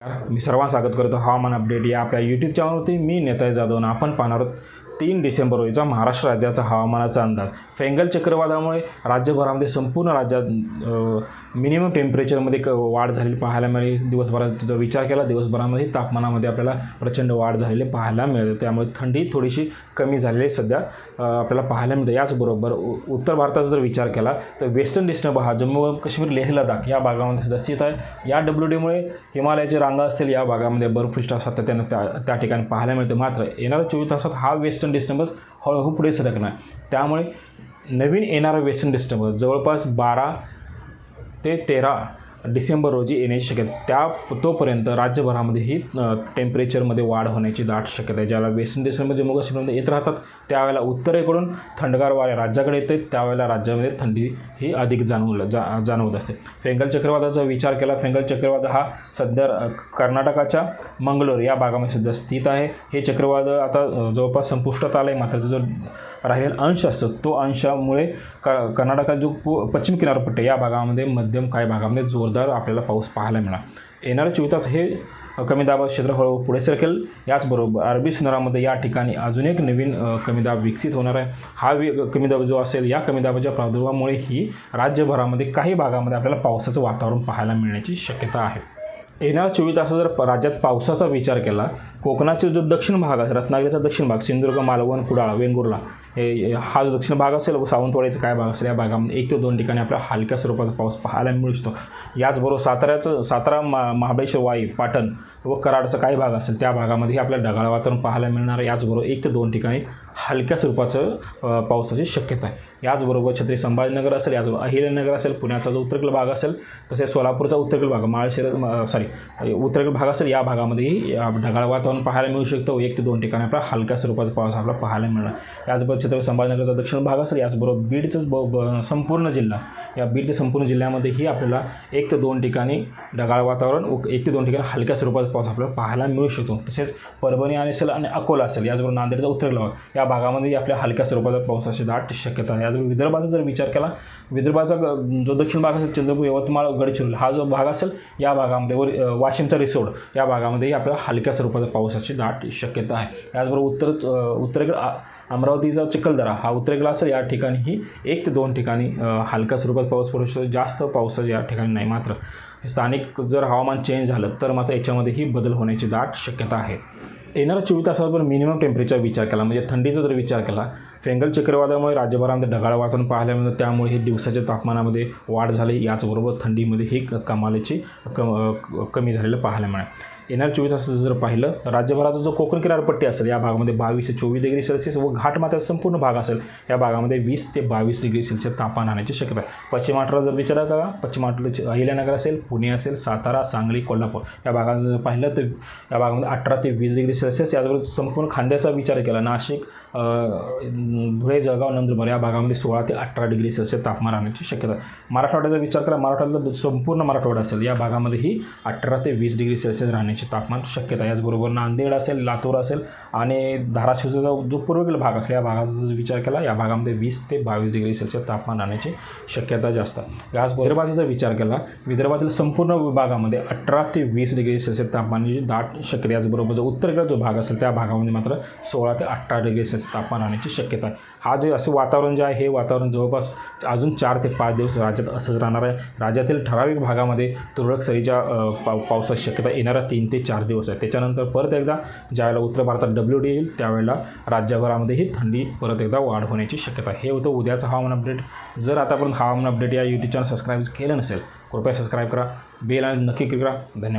मी सर्वांना स्वागत करतो. हवामान अपडेट या आपल्या यूट्यूब चॅनलवरती मी नेताय जाधव आणि आपण पाहणार आहोत तीन डिसेंबर रोजीचा महाराष्ट्र राज्याचा हवामानाचा अंदाज फेंगल चक्रवादामुळे राज्यभरामध्ये संपूर्ण राज्यात मिनिमम टेम्परेचरमध्ये क वाढ झालेली पाहायला मिळाली. दिवसभरात जर विचार केला दिवसभरामध्ये तापमानामध्ये आपल्याला प्रचंड वाढ झालेली पाहायला मिळते त्यामुळे थंडी थोडीशी कमी झालेली सध्या आपल्याला पाहायला मिळते. याचबरोबर उत्तर भारताचा जर विचार केला तर वेस्टर्न डिस्टर्ब हा जम्मू व काश्मीर लेह लडाख या भागामध्ये सध्या स्थित आहे. या डब्ल्यू डीमुळे हिमालयाची रांगा असतील या भागामध्ये बर्फवृष्टी सातत्यानं त्या त्या ठिकाणी पाहायला मिळते. मात्र येणाऱ्या चोवीस तासात हा वेस्टर्न डिस्टर्बन्स हळूहळू पुढे सरकणार. त्यामुळे नवीन येणारा वेस्टर्न डिस्टर्बन्स जवळपास बारा ते तेरा डिसेंबर रोजी येण्याची शक्यता त्या तोपर्यंत राज्यभरामध्ये ही टेम्परेचरमध्ये वाढ होण्याची दाट शक्यता आहे. ज्याला वेस्टर्न डिस्टर्बन्स जम्मू येत राहतात त्यावेळेला उत्तरेकडून थंडगार वारे राज्याकडे येते त्यावेळेला राज्यामध्ये थंडी ही अधिक जाणवलं जा जाणवत असते. फेंगल चक्रवादाचा विचार केला फेंगल चक्रवाद हा सध्या कर्नाटकाच्या मंगलोर या भागामध्ये सध्या स्थित आहे. हे चक्रवाद आता जवळपास संपुष्टात आलं आहे मात्र जो राहिलेला अंश असतो तो अंशामुळे क कर्नाटकात जो पू पश्चिम किनारपट्टी या भागामध्ये मध्यम काही भागामध्ये जोरदार आपल्याला पाऊस पाहायला मिळाला येणारे चोवीस तास हे कमी दाब क्षेत्र हळूहळू पुढे सरकेल. याचबरोबर अरबी समुद्रामध्ये या ठिकाणी अजून एक नवीन कमी दाब विकसित होणार आहे. हा वि कमी दाब जो असेल या कमी दाबाच्या प्रादुर्भावामुळे ही राज्यभरामध्ये काही भागामध्ये आपल्याला पावसाचं वातावरण पाहायला मिळण्याची शक्यता आहे. येणाऱ्या चोवीस तासात जर राज्यात पावसाचा विचार केला कोकणाचा जो दक्षिण भाग आहे रत्नागिरीचा दक्षिण भाग सिंधुदुर्ग मालवण कुडाळ वेंगुर्ला हे हा जो दक्षिण भाग असेल व सावंतवाडीचा काय भाग असेल या भागामध्ये एक ते दोन ठिकाणी आपल्याला हलक्या स्वरूपाचा पाऊस पाहायला मिळू शकतो. याचबरोबर साताऱ्याचं सातारा मा महाबळेश्वर वाई पाटण व कराडचा काही भाग असेल त्या भागामध्ये आपल्याला ढगाळ वातावरण पाहायला मिळणार. आहे याचबरोबर एक ते दोन ठिकाणी हलक्या स्वरूपाचं पावसाची शक्यता आहे. याचबरोबर छत्री संभाजीनगर असेल याचबरोबर अहिल्यानगर असेल पुण्याचा जो उत्तरेकडील भाग असेल तसेच सोलापूरचा उत्तरेकडील भाग माळशिर सॉरी उत्तरेकडील भाग असेल या भागामध्येही ढगाळ वातावरण पाहायला मिळू शकतो. एक ते दोन ठिकाणी आपल्याला हलक्या स्वरूपाचा पाऊस आपल्याला पाहायला मिळणार. याचबरोबर छत्रपती संभाजीनगरचा दक्षिण भाग असेल याचबरोबर बीडचं ब संपूर्ण जिल्हा. या बीडच्या संपूर्ण जिल्ह्यामध्येही आपल्याला एक ते दोन ठिकाणी ढगाळ वातावरण व एक ते दोन ठिकाणी हलक्या स्वरूपाचा पाऊस आपल्याला पाहायला मिळू शकतो. तसेच परभणी आणि असेल आणि अकोला असेल याचबरोबर नांदेडचा उत्तर भाग या भागामध्ये आपल्या हलक्या स्वरूपाचा पावसाची दाट शक्यता आहे. याचबरोबर विदर्भाचा जर विचार केला विदर्भाचा जो दक्षिण भाग असेल चंद्रपूर यवतमाळ गडचिरोली हा जो भाग असेल या भागामध्ये वर वाशिमचा रिसोड या भागामध्येही आपल्याला हलक्या स्वरूपाचा पावसाची दाट शक्यता आहे. याचबरोबर उत्तर उत्तरेकडे अमरावतीचा चिखलदरा हा उत्तरेकडे असेल या ठिकाणीही एक ते दोन ठिकाणी हलक्या स्वरूपात पाऊस पडू शकतो. जास्त पावसाचं या ठिकाणी नाही मात्र. स्थानिक जर हवामान चेंज झालं तर मात्र याच्यामध्येही बदल होण्याची दाट शक्यता आहे. येणाऱ्या चोवीस तासावर मिनिमम टेम्परेचर विचार केला. म्हणजे थंडीचा जर विचार केला फेंगल चक्रीवादळामुळे राज्यभरामध्ये ढगाळ वातावरण पाहायला मिळतं त्यामुळे हे दिवसाच्या तापमानामध्ये वाढ झाली. याचबरोबर थंडीमध्ये ही क- कमालीची कम कमी झालेलं पाहायला मिळेल. येणाऱ्या चोवीस तास जर पाहिलं तर राज्यभराचा जो कोकण किनारपट्टी असेल या भागामध्ये बावीस ते चोवीस डिग्री सेल्सिअस व घाटमाथ्याचा संपूर्ण भाग असेल या भागामध्ये वीस ते बावीस डिग्री सेल्सिअस तापमान राहण्याची शक्यता आहे. पश्चिम महाराष्ट्रात जर विचार करा पश्चिम महाराष्ट्रात अहिल्यानगर असेल पुणे असेल सातारा सांगली कोल्हापूर या भागात जर पाहिलं तर या भागामध्ये अठरा ते वीस डिग्री सेल्सिअस याचबरोबर संपूर्ण खांद्याचा विचार केला नाशिक धुळे जळगाव नंदुरबार या भागामध्ये सोळा ते अठरा डिग्री सेल्सिअस तापमान राहण्याची शक्यता आहे. मराठवाड्याचा विचार करा मराठवाड्याचा संपूर्ण मराठवाडा असेल या भागामध्येही अठरा ते वीस डिग्री सेल्सिअस राहण्याची तापमान शक्यता आहे. याचबरोबर नांदेड असेल लातूर असेल आणि धाराशिवचा जो पूर्वेकडील भाग असेल या भागाचा जर विचार केला या भागामध्ये वीस ते बावीस डिग्री सेल्सिअस तापमान राहण्याची शक्यता जास्त आहे. याच विदर्भाचा जर विचार केला विदर्भातील संपूर्ण भागामध्ये अठरा ते वीस डिग्री सेल्सिअस तापमानाची दाट शक्यता याचबरोबर जो उत्तरेकडे जो भाग असेल त्या भागामध्ये मात्र सोळा ते अठरा डिग्री सेल्सिअस तापमान राहण्याची शक्यता आहे. हा जे असे वातावरण जे आहे हे वातावरण जवळपास अजून चार ते पाच दिवस राज्यात असंच राहणार आहे. राज्यातील ठराविक भागामध्ये तुरळक सरीच्या पाव पावसाची शक्यता येणाऱ्या तीन ते चार दिवस आहे त्याच्यानंतर परत एकदा ज्यावेळेला उत्तर भारतात डब्ल्यू डी येईल त्यावेळेला राज्यभरामध्येही थंडी परत एकदा वाढ होण्याची शक्यता हे होतं उद्याचं हवामान अपडेट. जर आतापर्यंत हवामान अपडेट या यूट्यूब चॅनल सबस्क्राईब केलं नसेल कृपया सबस्क्राईब करा. बेल आणि नक्की करा. धन्यवाद.